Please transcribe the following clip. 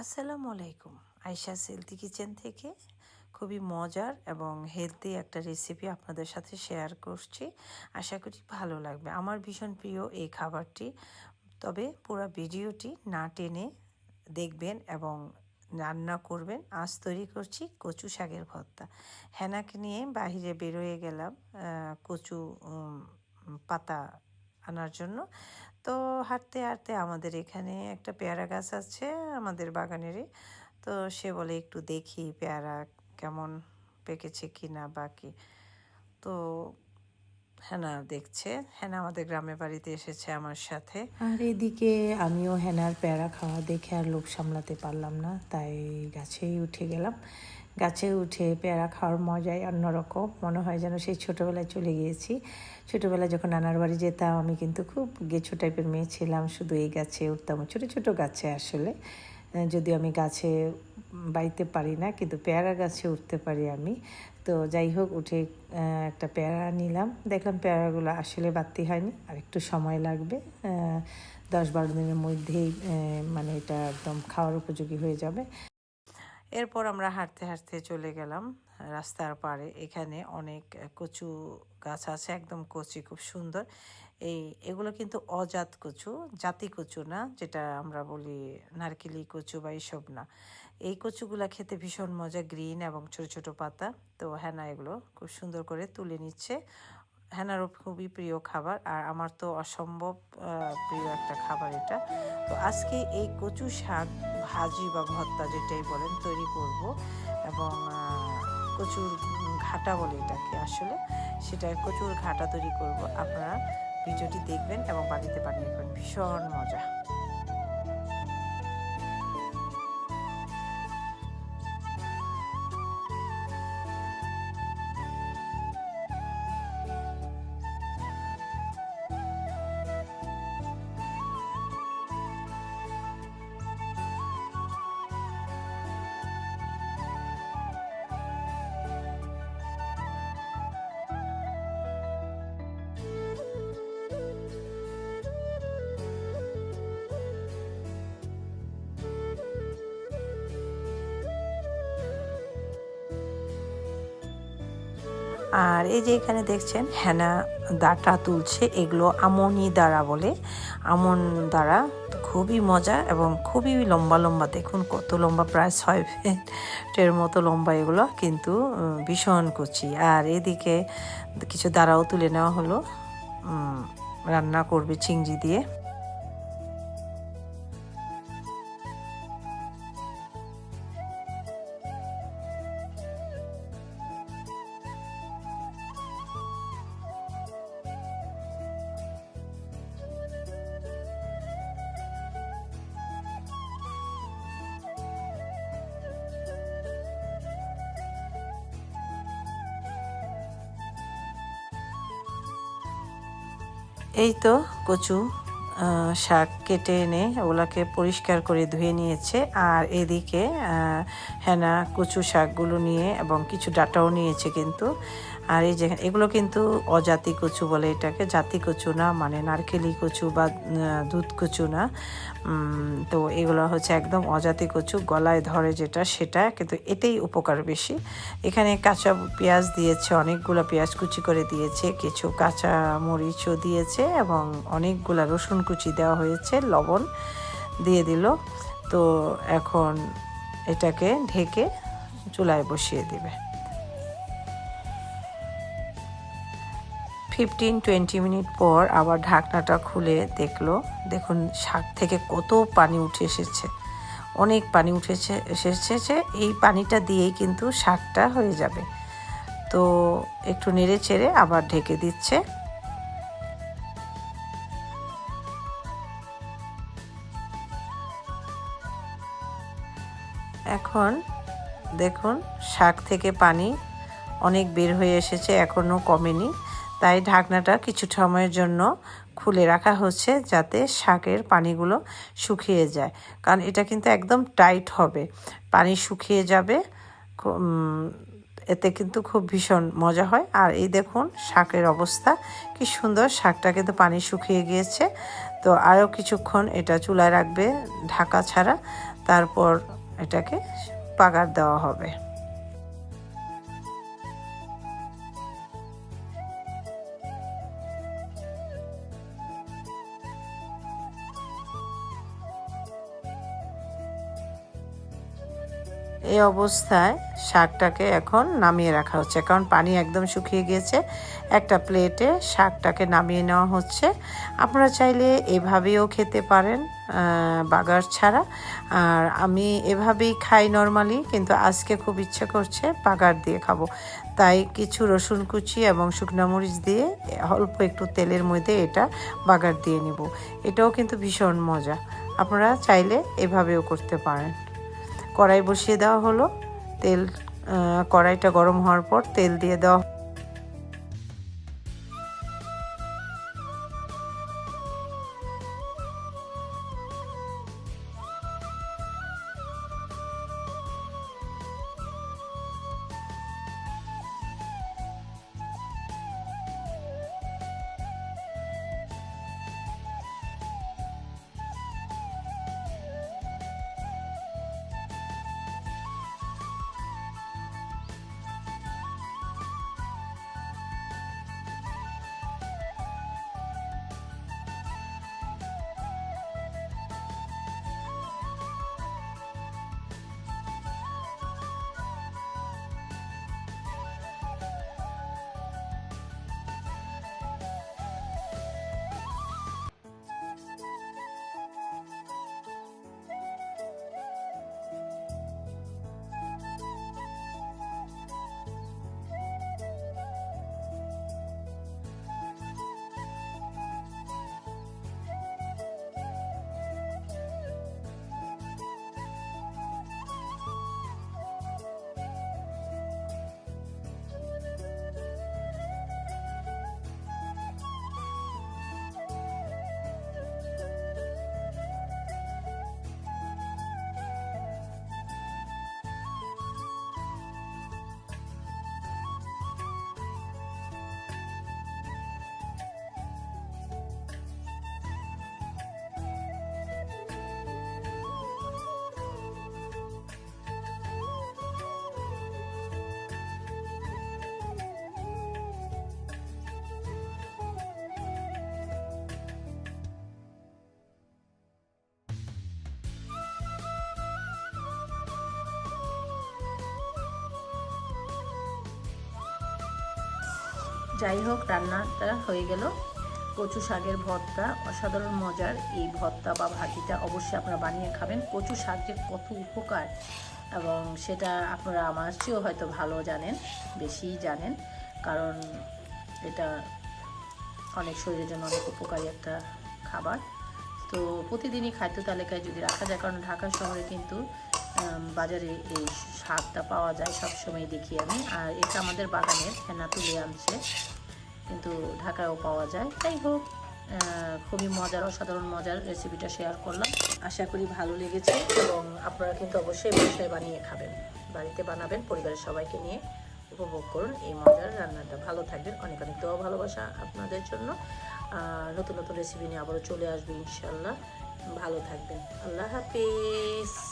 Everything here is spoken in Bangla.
আসসালামু আলাইকুম। আয়শা সেলতি কিচেন থেকে খুবই মজার এবং হেলদি একটা রেসিপি আপনাদের সাথে শেয়ার করছি। আশা করি ভালো লাগবে। আমার ভীষণ প্রিয় এই খাবারটি। তবে পুরো ভিডিওটি না টেনে দেখবেন এবং রান্না করবেন। আজ তৈরি করছি কচু শাকের ভর্তা। হেনাকে নিয়ে বাহিরে বেরোয়ে গেলাম কচু পাতা আনার জন্য। তো হাঁটতে হাঁটতে আমাদের এখানে একটা পেয়ারা গাছ আছে আমাদের বাগানেরই। তো সে বলে একটু দেখি পেয়ারা কেমন পেকেছে কি না বা কি। তো হেনা দেখছে, হেনা আমাদের গ্রামের বাড়িতে এসেছে আমার সাথে। আর এদিকে আমিও হেনার প্যারা খাওয়া দেখে আর লোভ সামলাতে পারলাম না, তাই গাছেই উঠে গেলাম। গাছে উঠে পেয়ারা খাওয়ার মজাই অন্যরকম। মনে হয় যেন সেই ছোটোবেলায় চলে গিয়েছি। ছোটোবেলায় যখন নানার বাড়ি যেতাম, আমি কিন্তু খুব গেছো টাইপের মেয়ে ছিলাম, শুধু এই গাছে উঠতাম, ছোটো ছোটো গাছে আসলে। যদিও আমি গাছে বাইতে পারি না, কিন্তু পেয়ারা গাছে উঠতে পারি আমি। তো যাই হোক, উঠে একটা পেয়ারা নিলাম। দেখলাম পেয়ারাগুলো আসলে বাড়তি হয়নি, আর একটু সময় লাগবে। দশ বারো দিনের মধ্যেই মানে এটা একদম খাওয়ার উপযোগী হয়ে যাবে। এরপর আমরা হাঁটতে হাঁটতে চলে গেলাম রাস্তার পাড়ে। এখানে অনেক কচু গাছ আছে, একদম কচি, খুব সুন্দর। এই, এগুলো কিন্তু অজাত কচু, জাতি কচু না, যেটা আমরা বলি নারকেলি কচু বা এইসব না। এই কচুগুলা খেতে ভীষণ মজা, গ্রিন এবং ছোট ছোট পাতা। তো হ্যানা এগুলো খুব সুন্দর করে তুলে নিচ্ছে। হ্যানারও খুবই প্রিয় খাবার আর আমার তো অসম্ভব প্রিয় একটা খাবার এটা। তো আজকে এই কচু শাক, ভাজি বা ভর্তা যেটাই বলেন তৈরি করব এবং কচুর ঘাটা বলে এটাকে আসলে, সেটা কচুর ঘাটা তৈরি করব। আপনারা ভিডিওটি দেখবেন এবং বাড়িতে বানিয়ে খাবেন। ভীষণ মজা। আর এই যে এখানে দেখছেন, হেনা দাটা তুলছে, এগুলো আমনি দ্বারা বলে। আমন দ্বারা খুবই মজা এবং খুবই লম্বা লম্বা, দেখুন কত লম্বা, প্রায় ছয় ফিটের মতো লম্বা এগুলো, কিন্তু ভীষণ কুচি। আর এদিকে কিছু দাঁড়াও তুলে নেওয়া হলো রান্না করবে চিংড়ি দিয়ে। এই তো কচু। শাক কেটে এনে ওগুলাকে পরিষ্কার করে ধুয়ে নিয়েছে। আর এদিকে হেনা, কচু শাকগুলো নিয়ে এবং কিছু ডাটাও নিয়েছে কিন্তু। আর এই যে, এগুলো কিন্তু অজাতি কচু বলে এটাকে। জাতি কচু না মানে নারকেলি কচু বা দুধ কচু না। তো এগুলো হচ্ছে একদম অজাতি কচু, গলায় ধরে যেটা, সেটা কিন্তু এটাই উপকার বেশি। এখানে কাঁচা পেঁয়াজ দিয়েছে, অনেকগুলো পেঁয়াজ কুচি করে দিয়েছে, কিছু কাঁচা মরিচও দিয়েছে এবং অনেকগুলা রসুন কুচি দেওয়া হয়েছে, লবণ দিয়ে দিল। তো এখন এটাকে ঢেকে চুলায় বসিয়ে দিবে। ফিফটিন টোয়েন্টি মিনিট পর আবার ঢাকনাটা খুলে দেখল। দেখুন, শাক থেকে কত পানি উঠে এসেছে। অনেক পানি উঠেছে এসেছে। এই পানিটা দিয়েই কিন্তু শাকটা হয়ে যাবে। তো একটু নেড়ে চেড়ে আবার ঢেকে দিচ্ছে। এখন দেখুন, শাক থেকে পানি অনেক বের হয়ে এসেছে, এখনও কমেনি। তাই ঢাকনাটা কিছু সময়ের জন্য খুলে রাখা হচ্ছে যাতে শাকের পানিগুলো শুকিয়ে যায়। কারণ এটা কিন্তু একদম টাইট হবে। পানি শুকিয়ে যাবে এতে কিন্তু খুব ভীষণ মজা হয়। আর এই দেখুন, শাকের অবস্থা। কি সুন্দর, শাকটা কিন্তু পানি শুকিয়ে গিয়েছে। তো আরও কিছুক্ষণ এটা চুলায় রাখবে, ঢাকা ছাড়া। তারপর এটাকে পাগার দেওয়া হবে। এই অবস্থায় শাকটাকে এখন নামিয়ে রাখা হচ্ছে। কারণ পানি একদম শুকিয়ে গিয়েছে, একটা প্লেটে শাকটাকে নামিয়ে নেওয়া হচ্ছে। আপনারা চাইলে এভাবেও খেতে পারেন। বাগার ছাড়া। আর আমি এভাবেই খাই নর্মালি কিন্তু আজকে খুব ইচ্ছে করছে বাগার দিয়ে খাব। তাই কিছু রসুন কুচি এবং শুকনো মরিচ দিয়ে অল্প একটু তেলের মধ্যে এটা বাগার দিয়ে নিব। এটাও কিন্তু ভীষণ মজা। আপনারা চাইলে এভাবেও করতে পারেন। কড়াই বসিয়ে দেওয়া হলো। তেল কড়াইটা গরম হওয়ার পর তেল দিয়ে দেওয়া যাই হোক, রান্নাটা হয়ে গেল। কচু শাকের ভর্তা, অসাধারণ মজার এই ভর্তা বা ভাজিটা অবশ্যই আপনারা বানিয়ে খাবেন। কচু শাক যে কত উপকার, এবং সেটা আপনারা আমার চেয়েও হয়তো ভালো জানেন বেশিই জানেন, কারণ এটা অনেক শরীরের জন্য অনেক উপকারী একটা খাবার। তো প্রতিদিনই খাদ্য তালিকায় যদি রাখা যায়, কারণ ঢাকা শহরে কিন্তু বাজারে এই শাকটা পাওয়া যায় সবসময় দেখি আমি। আর এটা আমাদের বাগানের ফেনা তুলে আনছে। কিন্তু ঢাকায়ও পাওয়া যায়। যাই হোক খুবই মজার, অসাধারণ মজার রেসিপিটা শেয়ার করলাম। আশা করি ভালো লেগেছে এবং আপনারা কিন্তু অবশ্যই বাসায় বানিয়ে খাবেন। বাড়িতে বানাবেন, পরিবারের সবাইকে নিয়ে উপভোগ করুন এই মজার রান্নাটা। ভালো থাকবেন, অনেক অনেক দোয়া, ভালোবাসা আপনাদের জন্য। নতুন নতুন রেসিপি নিয়ে আবারও চলে আসবে ইনশাল্লাহ ভালো থাকবেন। আল্লাহ হাফিজ।